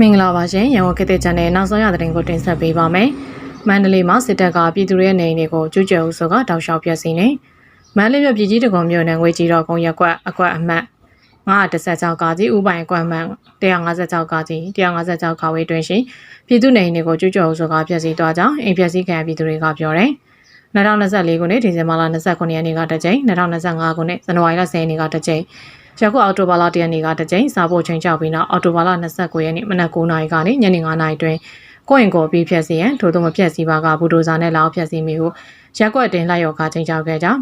မင်္ဂလာပါရှင်ရန်ကုန်ခေတ်သစ်ချန်နယ်နောက်ဆုံးရသတင်းကိုတင်ဆက်ပေးပါမယ်။မန္တလေးမှာစစ်တပ်ကပြည်သူတွေရဲ့နေအိမ်တွေကိုကျူးကျော်ဦးဆိုကတောက်လျှောက်ပြက်စီနေ။မန္တလေးမြို့ပြည်ကြီးတကုံမြို့နယ်ငွေကြီးတော်ကုန်းရက်ကွက်အကွက်အမှတ်916ကာကြီးဥပိုင်အကွက်အမှတ်156ကာကြီး156ခါဝေးတွင်ရှိပြည်သူနေအိမ်တွေကိုကျူးကျော်ဦးဆိုကပြက်စီသွားကြောင်းအိမ်ပြက်စီခံပြည်သူတွေကပြောတယ်။2024ခုနှစ်ဒီဇင်ဘာလ29ရက်နေ့ကတစ်ကြိမ်2025ခုနှစ်ဇန်နဝါရီလ10ရက်နေ့ကတစ်ကြိမ် ရခုအော်တိုဘာလ1ရက်နေ့ကတစ်ကြိမ်စာဖို့ချိန်ကြောက်ပြီးနောက်အော်တိုဘာလ29ရက်နေ့မနက်9:00နာရီကနေညနေ9:00နာရီတွင်ကိုယ့်ရင်ကိုပြီးဖြတ်စီရန်ထို့သောမဖြတ်စီပါကဘူဒိုဇာနဲ့လာအောင်ဖြတ်စီမိဟုရက်ကွက်တင်လိုက်ရောကချိန်ကြောက်ခဲ့ကြောင်း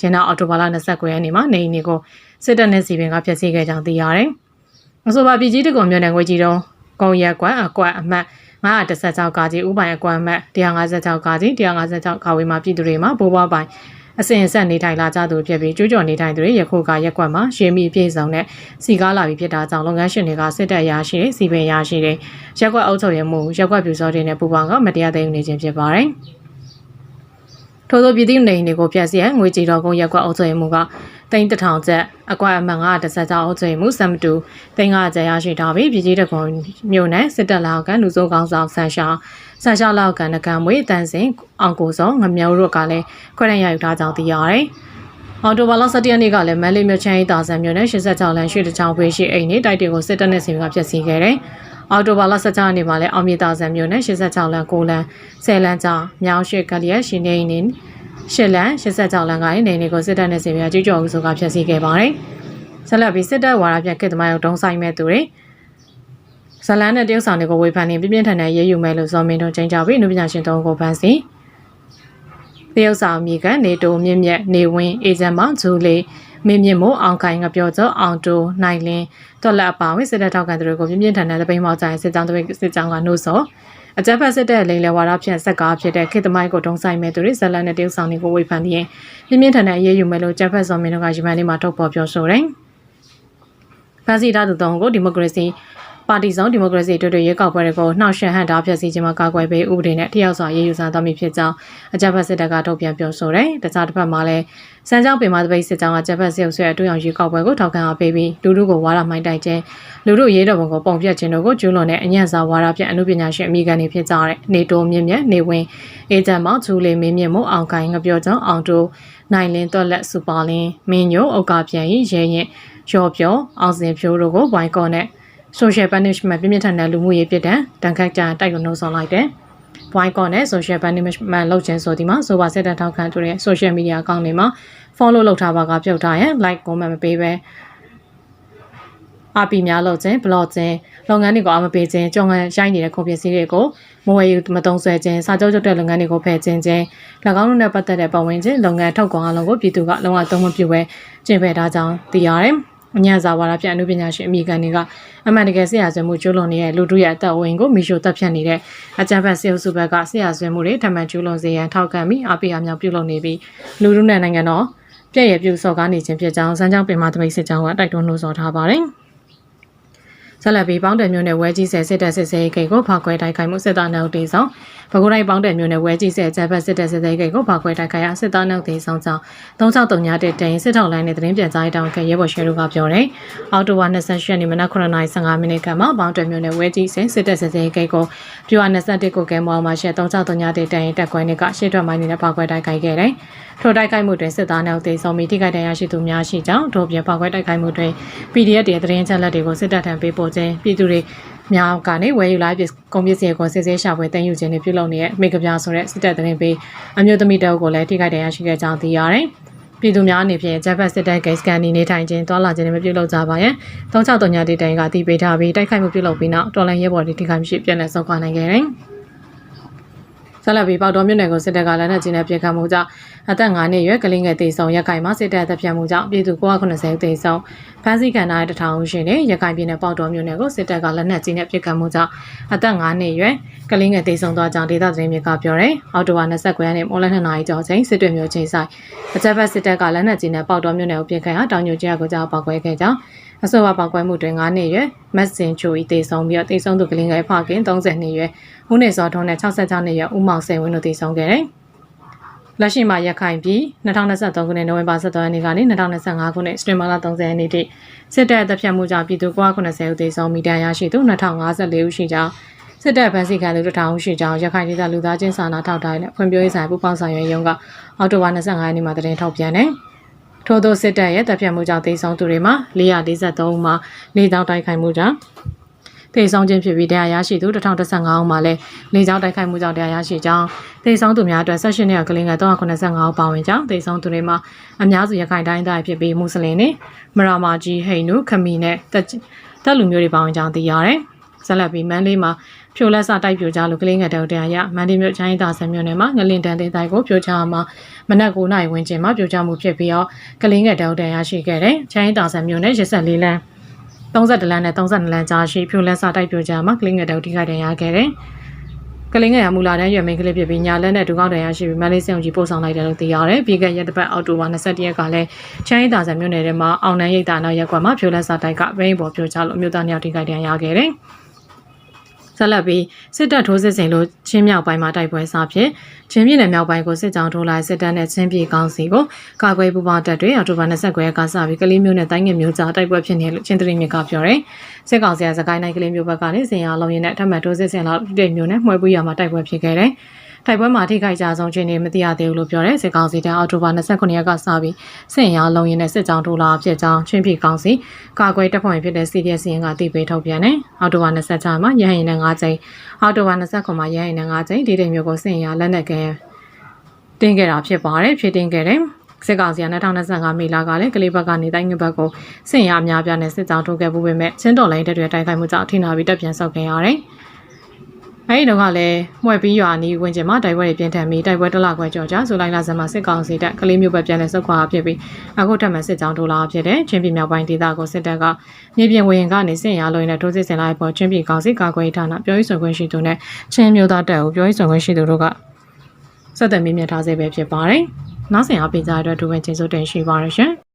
ရင်းနောက်အော်တိုဘာလ29ရက်နေ့မှာနေအိမ်တွေကိုစစ်တပ်နဲ့စီပင်ကဖြတ်စီခဲ့ကြောင်းသိရတယ်။အဆိုပါပြည်ကြီးတကုံမြို့နယ်ငွေကြီးတုံးကုံရက်ကွက်အကွက်အမှတ်916ကာကြီးဥပိုင်အကွက်အမှတ်156ကာကြီး156ခါဝေးမှာပြည်သူတွေမှာဘိုးဘွားပိုင် အစဉ်အဆက်နေထိုင်လာကြသူဖြစ်ပြီးကျူးကျော်နေထိုင်သူတွေယခုကရက်ကွက်မှာရှေးမီအပြည့်စုံနဲ့စီကားလာပြီးဖြစ်တာကြောင့်လုပ်ငန်းရှင်တွေကစစ်တပ်ရရှိတဲ့စီပင်ရရှိတဲ့ရက်ကွက်အုပ်ချုပ်ရေးမှုရက်ကွက်ပြူစောတွေနဲ့ပူပေါင်းကမတရားသိမ်းနေခြင်းဖြစ်ပါတယ်။ ထို့သောပြည်သူနေအိမ်တွေကိုဖျက်ဆီးရန်ငွေကြေးတော်ကုန်းရက်ကွက်အုပ်ချုပ်ရေးမှုကတိန်းတထောင်ချက်အကွက်အမှန်910ကျောင်းအုပ်ချုပ်ရေးမှုစံမတူတိန်းကကြရရှိထားပြီးပြည်ကြီးတကုံမြို့နယ်စစ်တပ်လောက်ကန်လူစိုးကောင်းဆောင်ဆန်ရှာဆန်ရှာလောက်ကန်နကံမွေတန်စင်အောင်ကိုစောငမြောတို့ကလည်းခွဲရရယူထားကြောင်းသိရတယ်။အော်တိုဘာလ17ရက်နေ့ကလည်းမန်လေးမြို့ချမ်းရေးတာဆန်မြို့နယ်86လမ်းရွှေတချောင်းဖေးရှိအိမ်နေတိုက်တွေကိုစစ်တပ်နဲ့စီမံဖျက်ဆီးခဲ့တယ်။ အော်တိုဘာလ16ရက်နေ့မှာလည်းအောင်မြေတာဆန်မြို့နယ်86လမ်း9လမ်း10လမ်းကျောင်းမြောင်းရှိကလျက်ရှင်နေနေရှစ်လန်86လန်ကနေနေနေကိုစစ်တပ်နဲ့စီမံကြီးကြော်ဦးဆိုကဖျက်ဆီးခဲ့ပါတယ်။ဆက်လက်ပြီးစစ်တပ်ဝါရပြခေတ်သမားရုံတုံးဆိုင်မဲ့သူတွေဇလန်နဲ့တရုတ်ဆောင်တွေကိုဝေဖန်နေပြင်းပြင်းထန်ထန်ရေးယူမယ်လို့ဇော်မင်းတို့ချိန်ကြပြီးနုပညာရှင်တုံးကိုဖန်စီတရုတ်ဆောင်မြေကနေတိုမြင့်မြက်နေဝင်းအေဂျင့်မောင်ဂျူလီ မင်းမြင့်မို့အောင်ခိုင်ငပြောကျော်အောင်တိုနိုင်လင်းတော်လက်အပါဝင်စစ်တပ်ထောက်ခံသူတွေကိုပြင်းပြင်းထန်ထန်သပိန်မောက်ကြရင်စစ်ကြောင်းတပိတ်စစ်ကြောင်းကနှုတ်ဆော်အကြမ်းဖက်စစ်တပ်လိန်လဲဝါဒဖြန့်ဆက်ကားဖြစ်တဲ့ခေတ်သမိုင်းကိုတုံးဆိုင်မဲ့သူတွေဇလန်နဲ့တရုတ်ဆောင်တွေကိုဝေဖန်ပြီးရင်ပြင်းပြင်းထန်ထန်အရေးယူမယ်လို့ကြက်ဖက်စော်မင်းတို့ကရမန်လေးမှာထုတ်ဖော်ပြောဆိုတယ်။ဖန်စီထားသူတောင်းကိုဒီမိုကရေစီ ပါတီဆောင်ဒီမိုကရေစီတွေ့တွေ့ရွေးကောက်ပွဲတွေကိုနှောက်ယှက်ဟန်တာဖျက်ဆီးခြင်းမှာကာကွယ်ပေးဥပဒေနဲ့တယောက်စွာရေးယူစားသွားမည်ဖြစ်ကြောင်းအကြမ်းဖက်စစ်တပ်ကထုတ်ပြန်ပြောဆိုတယ်။တခြားတစ်ဖက်မှာလည်းစမ်းကြောင်းပင်မသပိတ်စစ်ကြောင်းကကြက်ဖက်စစ်အုပ်စုရဲ့အတူအောင်ရွေးကောက်ပွဲကိုထောက်ခံအားပေးပြီးလူလူကိုဝါဒမိုင်းတိုက်ခြင်းလူလူရေးတော်ပုံကိုပုံပြတ်ခြင်းတို့ကိုကျူးလွန်တဲ့အညံ့စာဝါဒဖြင့်အမှုပညာရှင်အမိကနေဖြစ်ကြတဲ့နေတိုမြင့်မြတ်နေဝင်အေဂျင့်မောင်ဂျူလီမင်းမြင့်မို့အောင်ခိုင်ငပြောကြောင်းအောင်တိုနိုင်လင်းတော်လက်စူပါလင်းမင်းညိုဥက္ကပြန်ရင်ရဲရင်ရော့ပြောအောင်စင်ဖြိုးတို့ကိုဝိုင်ကော့နဲ့ social punishment ပြင်းပြထန်တဲ့လူမှုရေးပြစ်ဒဏ်တန်ခတ်ကြတိုက်လို့နှုံဆောင်လိုက်တယ်။ boycott နဲ့ social punishment လုပ်ခြင်းဆိုဒီမှာဆိုပါစစ်တပ်ထောက်ခံသူတဲ့ social media account တွေမှာ follow လုပ်ထားပါကပြုတ်ထားရင် like comment မပေးပဲအပီများလုပ်ခြင်း blog ခြင်းလုပ်ငန်းတွေကိုအမပေးခြင်းကြောင်ငံရိုက်နေတဲ့ကုန်ပစ္စည်းတွေကိုမဝယ်ယူမသုံးဆွဲခြင်းစာချုပ်ချုပ်တဲ့လုပ်ငန်းတွေကိုဖယ်ခြင်းခြင်း၎င်းတို့နဲ့ပတ်သက်တဲ့ပတ်ဝန်းကျင်လုပ်ငန်းထုတ်ကုန်အလုံးကိုပြည်သူကလုံးဝသုံးမပြုဘဲကျင့်ပယ်ထားကြောင်းသိရတယ်။ အညာစာဝါဒပြအနုပညာရှင်အမိကန်တွေကအမှန်တကယ်ဆရာဆွေမှုကျူးလွန်နေတဲ့လူတို့ရဲ့အသက်ဝင်ကိုမိရှို့တပ်ဖြတ်နေတဲ့အကြမ်းဖက်ဆရာစုဘက်ကဆရာဆွေမှုတွေထမှန်ကျူးလွန်စေရန်ထောက်ခံပြီးအပိအမြောက်ပြုလုပ်နေပြီးလူတို့နဲ့နိုင်ငံတော်ပြည့်ရပြုစော်ကားနေခြင်းဖြစ်ကြောင်းစမ်းကြောင်းပင်မသမိတ်စစ်ကြောင်းကတိုက်တွန်းလို့ဆိုထားပါတယ်။ ဆက်လက်ပြီးပေါင်းတယ်မျိုးနဲ့ဝဲကြီးဆဲစစ်တပ်စစ်စေးကိတ်ကိုဖောက်ခွဲတိုက်ခိုက်မှုစစ်သားနောက်တေဆောင်ဘကုတိုင်းပေါင်းတယ်မျိုးနဲ့ဝဲကြီးဆဲဂျပန်စစ်တပ်စစ်စေးကိတ်ကိုဖောက်ခွဲတိုက်ခိုက်ရစစ်သားနောက်တေဆောင်ကြောင့်3639ညတဲ့တိုင်စစ်ထောက်လိုင်းနဲ့သတင်းပြန်ကြားတောင်းခဲ့ရဲဘော်ရှယ်တို့ကပြောတယ်။အော်တိုဝါ28ရက်နေ့မနက်9:15မိနစ်ကမှပေါင်းတယ်မျိုးနဲ့ဝဲကြီးဆဲစစ်တပ်စစ်စေးကိတ်ကိုပြူ21ကိုကဲမောင်မှာရှယ်3639ညတဲ့တိုင်တက်ခွဲနေကရှေ့ထွက်မိုင်းနေတဲ့ဖောက်ခွဲတိုက်ခိုက်ခဲ့တယ်။ ထိုတိုက်ခိုက်မှုတွင်စစ်သားနောက်တေဆောင်ပြီးထိခိုက်ဒဏ်ရာရှိသူများရှိကြောင်းထို့ပြင်ဖောက်ခွဲတိုက်ခိုက်မှုတွင် PDF တွေသတင်းချက်လက်တွေကိုစစ်တပ်ထံပေးပို့ခြင်းပြည်သူတွေများကနေဝယ်ယူလာပြီးကုန်ပစ္စည်းကိုစစ်ဆေးရှာဖွေတင်ယူခြင်းတွေပြုလုပ်နေတဲ့မိကပြဆိုတဲ့စစ်တပ်သတင်းပေးအမျိုးသမီးတအုပ်ကိုလည်းထိခိုက်ဒဏ်ရာရှိခဲ့ကြောင်းသိရတယ်။ပြည်သူများအနေဖြင့်ဂျပန်စစ်တပ်ဂိတ်စကန်နေနေထိုင်ခြင်းတွာလာခြင်းတွေမပြုလုပ်ကြပါရန်3639ဒေတိုင်ကတည်ပေးထားပြီးတိုက်ခိုက်မှုပြုလုပ်ပြီးနောက်တော်လိုင်းရဲဘော်တွေထိခိုက်မှုရှိပြန်လည်ဆုတ်ခွာနိုင်ခဲ့တယ်။ ဆက်လက်ပြီးပေါတော်မြို့နယ်ကိုစစ်တပ်ကလက်နက်ကြီးနဲ့ပစ်ခတ်မှုကြောင့်အသက်9နှစ်ရွယ်ကလေးငယ်တေဆုံးရက်ကိုင်မှာစစ်တပ်တပ်ဖြတ်မှုကြောင့်ပြည်သူ990တေဆုံးဖမ်းဆီးခံထားတဲ့တထောင်ဦးရှင်နဲ့ရက်ကိုင်ပြည်နယ်ပေါတော်မြို့နယ်ကိုစစ်တပ်ကလက်နက်ကြီးနဲ့ပစ်ခတ်မှုကြောင့်အသက်9နှစ်ရွယ်ကလေးငယ်တေဆုံးသွားကြောင်းဒေသသတင်းမြေကပြောတယ်။အော်တိုဝါ29ရက်နေ့မိုးလ2နာရီကျော်ချိန်စစ်တွေမျိုးချိန်ဆိုင်အကြမ်းဖက်စစ်တပ်ကလက်နက်ကြီးနဲ့ပေါတော်မြို့နယ်ကိုပစ်ခတ်ရာတောင်ညိုကျကိုကြောက်ပောက်ကွဲခဲ့ကြောင်း အဆိုပါပောက်ကွဲမှုတွင်9နှစ်ရွယ်မတ်စင်ချိုဤတေဆုံးပြီးတော့တေဆုံးသူကလေးငယ်ဖခင်30နှစ်ရွယ်ဦးနေစောထုံးနဲ့66နှစ်ရွယ်ဦးမောင်စိန်ဝင်းတို့တေဆုံးခဲ့တယ်။လက်ရှိမှာရက်ခိုင်ပြီး2023ခုနှစ်နိုဝင်ဘာ17ရက်နေ့ကနေ2025ခုနှစ်စက်တင်ဘာလ30ရက်နေ့ထိစစ်တပ်တပ်ဖြတ်မှုကြောင့်ပြည်သူ990ဦးသေဆုံးမိတရားရရှိသူ2054ဦးရှိကြောင်းစစ်တပ်ဗန်စီခံသူ1000ဦးရှိကြောင်းရခိုင်ဒေသလူသားချင်းစာနာထောက်ထားတဲ့ဖွံ့ဖြိုးရေးဆိုင်ပူးပေါင်းဆောင်ရွက်ရုံးကအောက်တိုဘာ25ရက်နေ့မှာသတင်းထုတ်ပြန်တယ်။ ထို့သောစစ်တပ်ရဲ့တပ်ဖြတ်မှုကြောင့်သေဆုံးသူတွေမှာ443ဦးမှာနေကြောင်းတိုက်ခိုက်မှုကြောင့်သေဆုံးခြင်းဖြစ်ပြီးတရားရရှိသူ1015ဦးမှာလည်းလေကြောင်းတိုက်ခိုက်မှုကြောင့်တရားရရှိကြောင်းသေဆုံးသူများအတွက်16နှစ်ကလေးငယ်385ဦးပါဝင်ကြောင်းသေဆုံးသူတွေမှာအများစုရခိုင်တိုင်းသားဖြစ်ပြီးမွတ်စလင်တွေမရာမာကြီးဟိန်နုခမီနဲ့တက်တက်လူမျိုးတွေပါဝင်ကြောင်းသိရတယ်။ဆက်လက်ပြီးမန်းလေးမှာ ဖြိုလက်စတိုက်ပြိုကြလို့ကလေးငယ်တောင်တရားရမန္တလေးမြို့ချိုင်းသားဆန်မြို့နယ်မှာငလင်တန်တဲ့တိုင်းကိုပြိုချမှာမနက်9:00နာရီဝန်းကျင်မှာပြိုချမှုဖြစ်ပြီးတော့ကလေးငယ်တောင်တရားရှိခဲ့တယ်။ချိုင်းသားဆန်မြို့နယ်84လမ်း32လမ်းနဲ့32လမ်းကြားရှိဖြိုလက်စတိုက်ပြိုကြမှာကလေးငယ်တောင်ထိခိုက်ဒဏ်ရာခဲ့တယ်။ကလေးငယ်ရမူလာတန်းရွယ်မင်းကလေးဖြစ်ပြီးညာလက်နဲ့ဒုကောက်တန်ရရှိပြီးမလေးစံကြီးပို့ဆောင်လိုက်တယ်လို့သိရတယ်။ပြီးခဲ့ရက်တစ်ပတ်အောက်တိုဘာ22ရက်ကလည်းချမ်းရီတာဆန်မြို့နယ်ထဲမှာအောင်နန်းရိပ်တာနောက်ရက်ကွက်မှာဖြိုလက်စာတိုက်ကဘိန်းပေါ်ပြိုချလို့အမျိုးသားနှစ်ယောက်ထိခိုက်ဒဏ်ရာရခဲ့တယ်။ ဆက်လက်ပြီးစစ်တပ်ထိုးစစ်ဆင်လို့ချင်းမြောက်ပိုင်းမှာတိုက်ပွဲစဖြစ်ချင်းပြည်နယ်မြောက်ပိုင်းကိုစစ်ကြောင်းထိုးလိုက်စစ်တပ်နဲ့ချင်းပြည်ကောင်းစီကိုကာကွယ်ပူးပေါင်းတပ်တွေအော်တိုဘာ29ရက်ကစပြီးကလေးမျိုးနဲ့တိုင်းငယ်မျိုးကြားတိုက်ပွဲဖြစ်နေလို့ချင်းတရီမြစ်ကပြောတယ်စစ်ကောင်စီကစကိုင်းတိုင်းကလေးမျိုးဘက်ကနေစင်ရလုံးရင်နဲ့ထပ်မံထိုးစစ်ဆင်လာတဲ့မျိုးနဲ့မှွဲပူးရမှာတိုက်ပွဲဖြစ်ခဲ့တယ် တိုက်ပွဲမှာထိခိုက်ကြဆုံးခြင်းတွေမသိရသေးဘူးလို့ပြောတယ်စစ်ကောင်စီတပ်အော်တိုဘာ29ရက်ကစပြီးစင်ရလုံးရင်နဲ့စစ်ကြောင်းထိုးလာဖြစ်ကြောင်းချင်းပြည်ကောင်းစီကာကွယ်တပ်ဖွဲ့ဖြစ်တဲ့ CDS ရင်ကတည်ပေးထုတ်ပြန်တယ်အော်တိုဘာ26မှာရဟရင်နဲ့9ကြိမ်အော်တိုဘာ29မှာရဟရင်နဲ့9ကြိမ်ဒီတဲ့မျိုးကိုစင်ရလက်နက်ကဲတင်ခဲ့တာဖြစ်ပါတယ်ဖြစ်တင်ခဲ့တယ်စစ်ကောင်စီက2025မေလကလည်းကလေးဘက်ကနေတိုင်းငဘက်ကိုစင်ရအများပြားနဲ့စစ်ကြောင်းထိုးခဲ့မှုပဲမဲ့ချင်းတော်လိုင်းတက်တွေတိုက်ခိုက်မှုကြောင့်အထင်သာပြီးတက်ပြန်ဆောက်ခဲ့ရတယ်။ အဲဒီတော့ကလည်းမှွဲပြီးရွာနီးဝင်ကျင်မှာတိုက်ပွဲတွေပြင်းထန်ပြီးတိုက်ပွဲတစ်လခွဲကြော်ကြဇူလိုင်လဇန်မှာစစ်ကောင်စီတပ်ကလေးမျိုးပဲပြန်လဲဆုတ်ခွာဖြစ်ပြီးအခုထပ်မံစစ်ကြောင်းထိုးလာဖြစ်တဲ့ချင်းပြည်မြောက်ပိုင်းဒေသကိုစစ်တပ်ကမြေပြင်ဝရင်ကနေစင်ရလုံးနဲ့ထိုးစစ်ဆင်လိုက်ပေါ်ချင်းပြည်ကောင်စီကာကွယ်ဌာနပြောရေးဆိုခွင့်ရှိသူနဲ့ချင်းမျိုးသားတပ်ကိုပြောရေးဆိုခွင့်ရှိသူတို့ကစက်သက်မင်းမြတ်ထားစေပဲဖြစ်ပါတယ်။နောက်ဆင်အားပေးကြတဲ့အတွက်ဒူဝင်ချင်းစိုးတင်ရှိပါရရှင်။